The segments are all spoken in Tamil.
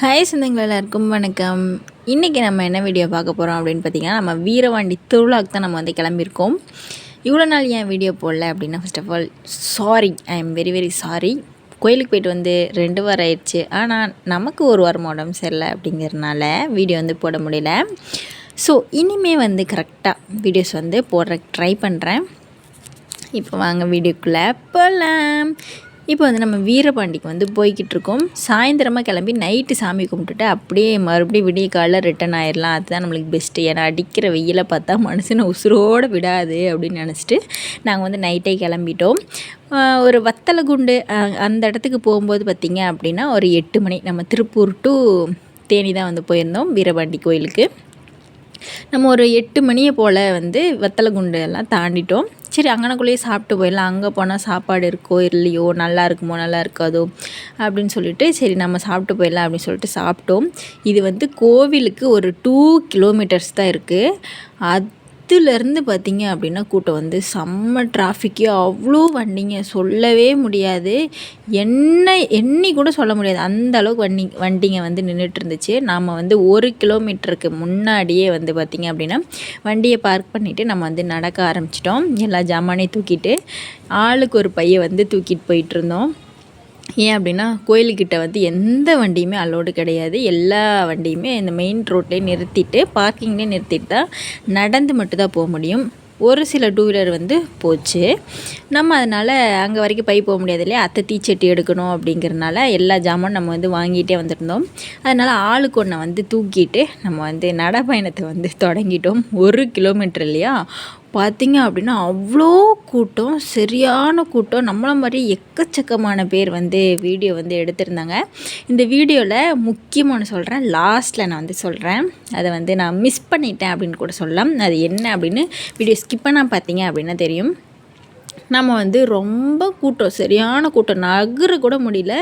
ஹாய் சொந்தங்கள் எல்லாருக்கும் வணக்கம். இன்றைக்கி நம்ம என்ன வீடியோ பார்க்க போகிறோம் அப்படின்னு பார்த்தீங்கன்னா நம்ம வீரவாண்டி திருவிழாவுக்கு தான் நம்ம வந்து கிளம்பியிருக்கோம். இவ்வளோ நாள் ஏன் வீடியோ போடல அப்படின்னா first of all sorry I am very very sorry கோயிலுக்கு போயிட்டு வந்து ரெண்டு வாரம் ஆயிடுச்சு. ஆனால் நமக்கு ஒரு வாரம் உடம்பு சரியில்லை அப்படிங்கிறதுனால வீடியோ வந்து போட முடியல. ஸோ இனிமே வந்து கரெக்டாக வீடியோஸ் வந்து போடுற ட்ரை பண்ணுறேன் இப்போ வாங்க வீடியோக்குள்ளே போகலாம் இப்போ வந்து நம்ம வீரபாண்டிக்கு வந்து போய்கிட்டு இருக்கோம் சாயந்தரமாக கிளம்பி நைட்டு சாமி கும்பிட்டுட்டு அப்படியே மறுபடியும் விடிய காலைல ரிட்டன் ஆயிடலாம் அதுதான் நம்மளுக்கு பெஸ்ட்டு ஏன்னா அடிக்கிற வெயிலை பார்த்தா மனுஷனை உசுரோடு விடாது அப்படின்னு நினச்சிட்டு நாங்கள் வந்து நைட்டே கிளம்பிட்டோம். ஒரு வத்தலை குண்டு அந்த இடத்துக்கு போகும்போது பார்த்திங்க அப்படின்னா ஒரு எட்டு மணி நம்ம திருப்பூர் டு தேனி தான் வந்து போயிருந்தோம் வீரபாண்டி கோயிலுக்கு. நம்ம ஒரு எட்டு மணியை போல் வந்து வத்தலை குண்டு எல்லாம் தாண்டிட்டோம். சரி அங்கனக்குள்ளேயே சாப்பிட்டு போயிடலாம். அங்கே போனால் சாப்பாடு இருக்கோ இல்லையோ நல்லா இருக்குமோ நல்லா இருக்காதோ அப்படின்னு சொல்லிட்டு சரி நம்ம சாப்பிட்டு போயிடலாம் அப்படின்னு சொல்லிட்டு சாப்பிட்டோம். இது வந்து கோவிலுக்கு ஒரு டூ கிலோமீட்டர்ஸ் தான் இருக்குது அது பத்துலேருந்து பார்த்திங்க அப்படின்னா கூட்டம் வந்து செம்ம டிராஃபிக்கு அவ்வளோ வண்டிங்க. சொல்லவே முடியாது. என்ன எண்ணி கூட சொல்ல முடியாது. அந்த அளவுக்கு வண்டி வண்டிங்க வந்து நின்றுட்டு இருந்துச்சு நாம் வந்து ஒரு கிலோமீட்டருக்கு முன்னாடியே வந்து பார்த்திங்க அப்படின்னா வண்டியை பார்க் பண்ணிவிட்டு நம்ம வந்து நடக்க ஆரம்பிச்சிட்டோம். எல்லா ஜாமானையும் தூக்கிட்டு ஆளுக்கு ஒரு பையை வந்து தூக்கிட்டு போயிட்டுருந்தோம். ஏன் அப்படின்னா கோயிலுக்கிட்ட வந்து எந்த வண்டியுமே அலோடு கிடையாது. எல்லா வண்டியுமே இந்த மெயின் ரோட்லேயே நிறுத்திட்டு பார்க்கிங்லேயே நிறுத்திட்டு தான் நடந்து மட்டும் தான் போக முடியும். ஒரு சில டூ வீலர் வந்து போச்சு. நம்ம அதனால் அங்கே வரைக்கும் பை போக முடியாது இல்லையா? அத்தை தீச்சட்டி எடுக்கணும் அப்படிங்கிறனால எல்லா ஜாமான் நம்ம வந்து வாங்கிட்டே வந்திருந்தோம். அதனால் ஆளுக்கு ஒன்றை வந்து தூக்கிட்டு நம்ம வந்து நடைப்பயணத்தை வந்து தொடங்கிட்டோம். ஒரு கிலோமீட்டர் இல்லையா? பார்த்திங்க அப்படின்னா அவ்வளோ கூட்டம் சரியான கூட்டம். நம்மளை மாதிரி எக்கச்சக்கமான பேர் வந்து வீடியோ வந்து எடுத்திருந்தாங்க. இந்த வீடியோவில் முக்கியமான சொல்கிறேன் லாஸ்ட்டில் நான் வந்து சொல்கிறேன் அதை வந்து நான் மிஸ் பண்ணிட்டேன் அப்படின்னு கூட சொல்லலாம். அது என்ன அப்படின்னு வீடியோ ஸ்கிப் பண்ணால் பார்த்தீங்க அப்படின்னா தெரியும். நம்ம வந்து ரொம்ப கூட்டம் சரியான கூட்டம். நகர கூட முடியல.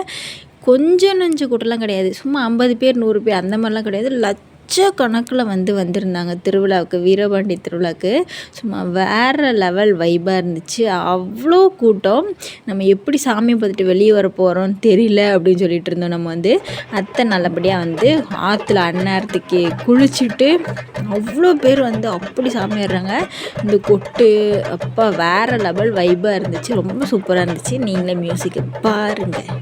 கொஞ்சம் நஞ்சு கூட்டம்லாம் கிடையாது. சும்மா ஐம்பது பேர் நூறு பேர் அந்த மாதிரிலாம் கிடையாது. லட்ச லட்சக்கணக்கில் வந்து வந்திருந்தாங்க திருவிழாவுக்கு வீரபாண்டி திருவிழாவுக்கு சும்மா வேறு லெவல் வைபாக இருந்துச்சு. அவ்வளோ கூட்டம். நம்ம எப்படி சாமி பார்த்துட்டு வெளியே வர போகிறோம்னு தெரியல அப்படின்னு சொல்லிட்டு இருந்தோம் நம்ம வந்து. அத்தை நல்லபடியாக வந்து ஆற்றுல அந்நேரத்துக்கு குளிச்சுட்டு அவ்வளோ பேர் வந்து அப்படி சாமிடுறாங்க இந்த கொட்டு அப்பா வேறு லெவல் வைபாக இருந்துச்சு. ரொம்ப சூப்பராக இருந்துச்சு. நீங்களே மியூசிக்கை பாருங்கள்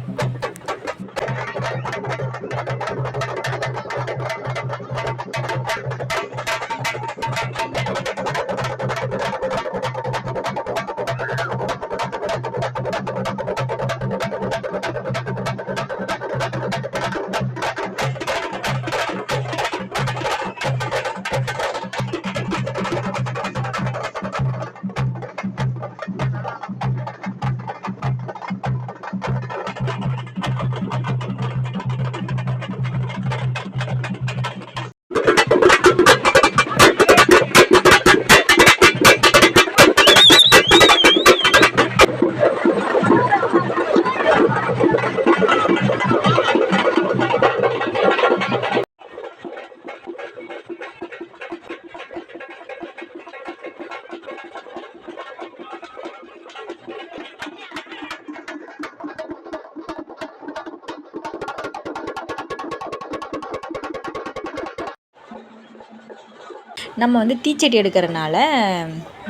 நம்ம வந்து தீச்சட்டி எடுக்கிறனால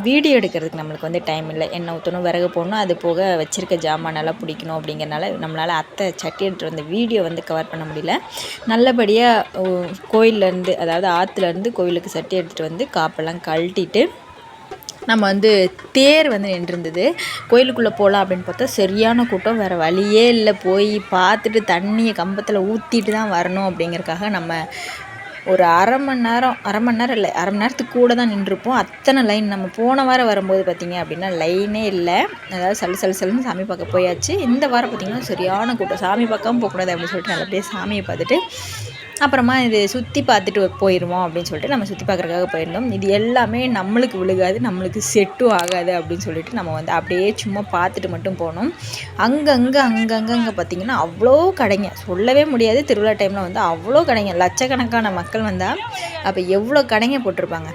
வீடியோ எடுக்கிறதுக்கு நம்மளுக்கு வந்து டைம் இல்லை. எண்ணெய் ஊற்றணும் விறகு போடணும் அது போக வச்சுருக்க ஜாமானெல்லாம் பிடிக்கணும் அப்படிங்கிறனால நம்மளால் அத்தை சட்டி எடுத்துகிட்டு வந்த வீடியோ வந்து கவர் பண்ண முடியல. நல்லபடியாக கோயிலேருந்து அதாவது ஆற்றுலேருந்து கோயிலுக்கு சட்டி எடுத்துகிட்டு வந்து காப்பெல்லாம் கழட்டிட்டு நம்ம வந்து தேர் வந்து நின்றுருந்தது. கோயிலுக்குள்ளே போகலாம் அப்படின்னு பார்த்தா சரியான கூட்டம் வேறு வழியே இல்லை. போய் பார்த்துட்டு தண்ணியை கம்பத்தில் ஊற்றிட்டு தான் வரணும் அப்படிங்கிறக்காக நம்ம ஒரு அரை மணி நேரம் அரை மணி நேரம் இல்லை அரை மணி நேரத்துக்கு கூட தான் நின்றுருப்போம். அத்தனை லைன் நம்ம போன வாரம் வரும்போது பார்த்திங்க அப்படின்னா லைனே இல்லை. அதாவது சல்லு சல்லு சல்லுன்னு சாமி பார்க்க போயாச்சு. இந்த வாரம் பார்த்திங்கன்னா சரியான கூட்டம். சாமி பார்க்காம போகக்கூடாது அப்படின்னு சொல்லிட்டு நல்லபடியாக சாமியை பார்த்துட்டு அப்புறமா இது சுற்றி பார்த்துட்டு போயிடுவோம் அப்படின்னு சொல்லிட்டு நம்ம சுற்றி பார்க்குறதுக்காக போயிருந்தோம். இது எல்லாமே நம்மளுக்கு விழுகாது நம்மளுக்கு செட்டும் ஆகாது அப்படின்னு சொல்லிட்டு நம்ம வந்து அப்படியே சும்மா பார்த்துட்டு மட்டும் போனோம். அங்கங்கே அங்கங்கே அங்கே பார்த்திங்கன்னா அவ்வளோ கடைங்க. சொல்லவே முடியாது. திருவிழா டைமில் வந்து அவ்வளோ கடைங்க. லட்சக்கணக்கான மக்கள் வந்தால் அப்போ எவ்வளோ கடைங்க போட்டிருப்பாங்க.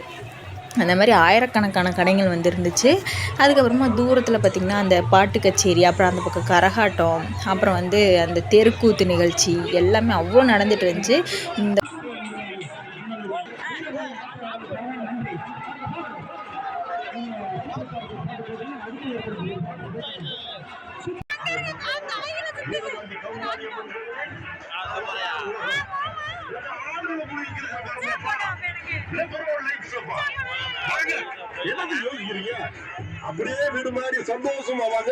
அந்த மாதிரி ஆயிரக்கணக்கான கடைகள் வந்து இருந்துச்சு அதுக்கப்புறமா தூரத்தில் பார்த்திங்கன்னா அந்த பாட்டு கச்சேரி அப்புறம் அந்த பக்கம் கரகாட்டம் அப்புறம் வந்து அந்த தெருக்கூத்து நிகழ்ச்சி எல்லாமே அவ்வளோ நடந்துட்டு இருந்துச்சு. இந்த என்னது யோசிக்கிறீங்க அப்படியே வீடு மாதிரி சந்தோஷமா வாங்க.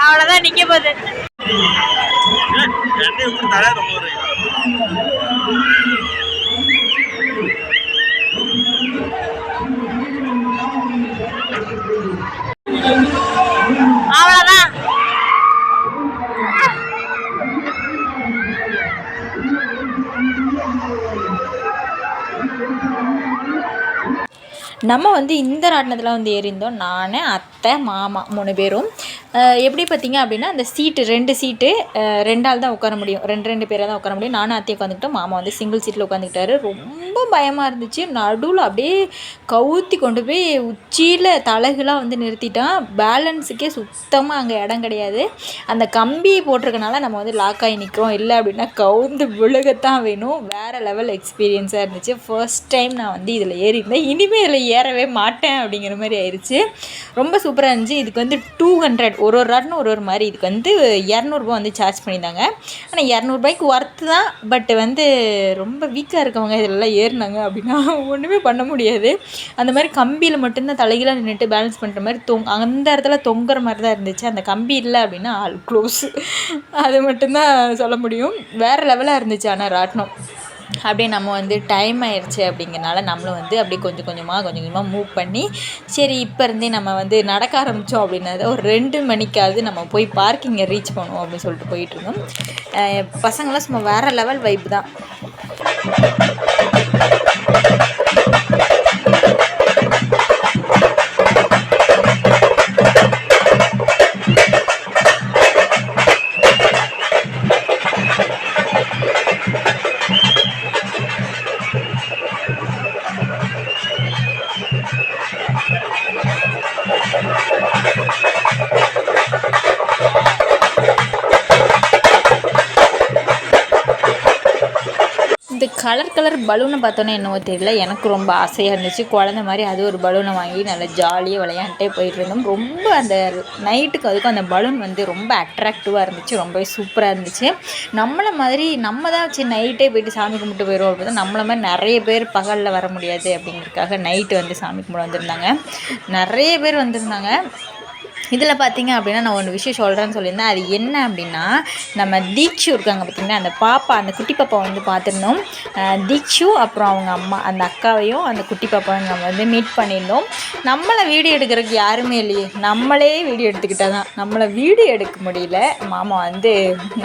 அவ்வளோதான் நிற்க போகுது. அவ்வளோதான் நம்ம வந்து இந்த ராட்டினத்தில் வந்து ஏறியிருந்தோம். நான் அத்தை மாமா மூணு பேரும். எப்படி பார்த்தீங்க அப்படின்னா அந்த சீட்டு ரெண்டு சீட்டு ரெண்டாள் தான் உட்கார முடியும். ரெண்டு ரெண்டு பேராக தான் உட்கார முடியும். நானும் அத்தையை உட்காந்துக்கிட்டோம். மாமா வந்து சிங்கிள் சீட்டில் உட்காந்துக்கிட்டாரு. ரொம்ப பயமாக இருந்துச்சு. நடுவில் அப்படியே கவுத்தி கொண்டு போய் உச்சியில் தலகுலாம் வந்து நிறுத்திட்டான். பேலன்ஸுக்கே சுத்தமாக அங்கே இடம் கிடையாது. அந்த கம்பி போட்டிருக்கனால நம்ம வந்து லாக் ஆகி நிற்கிறோம் இல்லை அப்படின்னா கவுந்து விழுகத்தான் வேணும். வேறு லெவல் எக்ஸ்பீரியன்ஸாக இருந்துச்சு. ஃபர்ஸ்ட் டைம் நான் வந்து இதில் ஏறியிருந்தேன். இனிமேல் இதில் ஏறவே மாட்டேன் அப்படிங்கிற மாதிரி ஆயிடுச்சு ரொம்ப சூப்பராக இருந்துச்சு. இதுக்கு வந்து டூ ஹண்ட்ரட் ஒரு ஒரு ரன் ஒரு ஒரு மாதிரி. இதுக்கு வந்து இரநூறுபா வந்து சார்ஜ் பண்ணியிருந்தாங்க. ஆனால் இரநூறுபாய்க்கு ஒர்த்து தான். பட் வந்து ரொம்ப வீக்காக இருக்கவங்க இதெல்லாம் ஏறினாங்க அப்படின்னா ஒன்றுமே பண்ண முடியாது. அந்த மாதிரி கம்பியில் மட்டும்தான் தலைகளாக நின்றுட்டு பேலன்ஸ் பண்ணுற மாதிரி தொங் அந்த இடத்துல தொங்குற மாதிரி தான் இருந்துச்சு. அந்த கம்பி இல்லை அப்படின்னா ஆல் க்ளோஸ் அது மட்டும்தான் சொல்ல முடியும். வேறு லெவலாக இருந்துச்சு ஆனால் ராட்டினம். அப்படியே நம்ம வந்து டைம் ஆயிடுச்சு அப்படிங்கிறனால நம்மளும் வந்து அப்படியே கொஞ்சம் கொஞ்சமாக கொஞ்சம் கொஞ்சமாக மூவ் பண்ணி சரி இப்போ இருந்தே நம்ம வந்து நடக்க ஆரம்பித்தோம் அப்படின்னா ஒரு ரெண்டு மணிக்காவது நம்ம போய் பார்க்கிங்கை ரீச் பண்ணுவோம் அப்படின்னு சொல்லிட்டு போயிட்டு இருந்தோம் பசங்களாம் சும்மா வேறு லெவல் வைப் தான். கலர் கலர் பலூனை பார்த்தோன்னே என்னவோ தெரியல. எனக்கு ரொம்ப ஆசையாக இருந்துச்சு. குழந்த மாதிரி அது ஒரு பலூனை வாங்கி நல்லா ஜாலியாக விளையாண்டே போயிட்டு இருந்தோம். ரொம்ப அந்த நைட்டுக்கு அதுக்கும் அந்த பலூன் வந்து ரொம்ப அட்ராக்டிவாக இருந்துச்சு. ரொம்பவே சூப்பராக இருந்துச்சு. நம்மளை மாதிரி நம்ம தான் வச்சு நைட்டே போயிட்டு சாமி கும்பிட்டு போயிடுவோம் அப்படின்னா நம்மளை மாதிரி நிறைய பேர் பகலில் வர முடியாது அப்படிங்கிறதுக்காக நைட்டு வந்து சாமி கும்பிட வந்திருந்தாங்க. நிறைய பேர் வந்திருந்தாங்க. இதில் பார்த்தீங்க அப்படின்னா நான் ஒன்று விஷயம் சொல்கிறேன்னு சொல்லியிருந்தேன். அது என்ன அப்படின்னா நம்ம தீக்ஷு இருக்காங்க பார்த்திங்கன்னா அந்த பாப்பா அந்த குட்டி பாப்பா வந்து பார்த்துருந்தோம். தீட்சு தீக்ஷு அப்புறம் அவங்க அம்மா அந்த அக்காவையும் அந்த குட்டி பாப்பாவையும் நம்ம வந்து மீட் பண்ணியிருந்தோம். நம்மளை வீடியோ எடுக்கிறதுக்கு யாருமே இல்லையே. நம்மளே வீடியோ எடுத்துக்கிட்டால் தான். நம்மளை வீடியோ எடுக்க முடியல. மாமா வந்து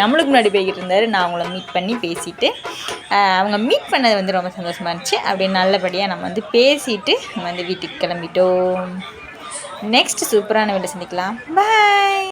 நம்மளுக்கு முன்னாடி போய்கிட்டு இருந்தார். நான் அவங்கள மீட் பண்ணி பேசிட்டு அவங்க மீட் பண்ணது வந்து ரொம்ப சந்தோஷமாக இருந்துச்சு. அப்படியே நல்லபடியாக நம்ம வந்து பேசிட்டு நம்ம வந்து வீட்டுக்கு கிளம்பிட்டோம். நெக்ஸ்ட் சூப்பரான வீடியோ சந்திக்கலாம். பாய்